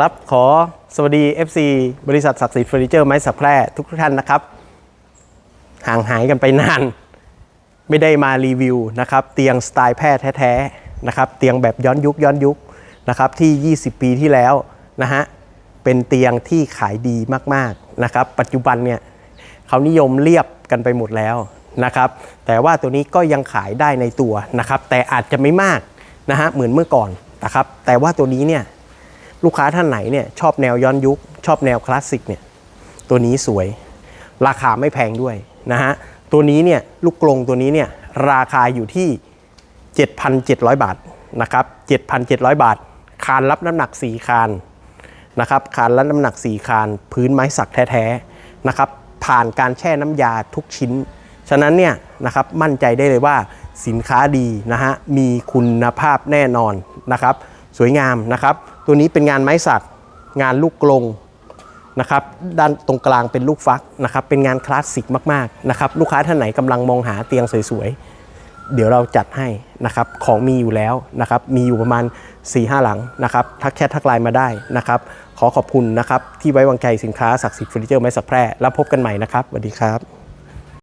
ครับ ขอสวัสดี FC บริษัทศักดิ์ศรีเฟอร์นิเจอร์ไม้สักแพร่ทุกท่านนะครับ ห่างหายกันไปนาน ไม่ได้มารีวิวนะครับ เตียงสไตล์แพทย์แท้ๆนะครับ เตียงแบบย้อนยุคย้อนยุคนะครับที่ 20 ปีที่แล้วนะฮะเป็นเตียงที่ขายดีมากๆนะครับ ปัจจุบันเนี่ยเขานิยมเรียบกันไปหมดแล้วนะครับ แต่ว่าตัวนี้ก็ยังขายได้ในตัวนะครับ แต่อาจจะไม่มากนะฮะเหมือนเมื่อก่อนนะครับ แต่ว่าตัวนี้เนี่ย ลูกค้าท่านไหนเนี่ยชอบแนวย้อนยุค ชอบแนวคลาสสิกเนี่ยตัวนี้สวย ราคาไม่แพงด้วยนะฮะตัวนี้เนี่ยลูกกรงตัวนี้เนี่ยราคาอยู่ที่ 7,700 บาทนะครับ7,700 บาท คานรับน้ำหนัก 4 คานนะครับคานรับน้ำหนัก 4 คาน พื้นไม้สักแท้ๆนะครับผ่านการแช่น้ำยาทุกชิ้น ฉะนั้นเนี่ยนะครับมั่นใจได้เลยว่าสินค้าดีนะฮะมีคุณภาพแน่นอนนะครับ สวยงามนะครับ ตัวนี้เป็นงานไม้สักงานลูกกลงนะครับด้านตรงกลางเป็นลูกฟักนะครับเป็นงานคลาสสิกมากๆนะครับลูกค้าท่านไหนกำลังมองหาเตียงสวยๆ เดี๋ยวเราจัดให้นะครับของมีอยู่แล้วนะครับมีอยู่ประมาณ4-5หลังนะครับทักแชททักไลน์มาได้นะครับขอขอบคุณนะครับที่ไว้วางใจสินค้าศักดิ์สิทธิ์เฟอร์นิเจอร์ไม้สักแพร่แล้วพบกันใหม่นะครับสวัสดีครับ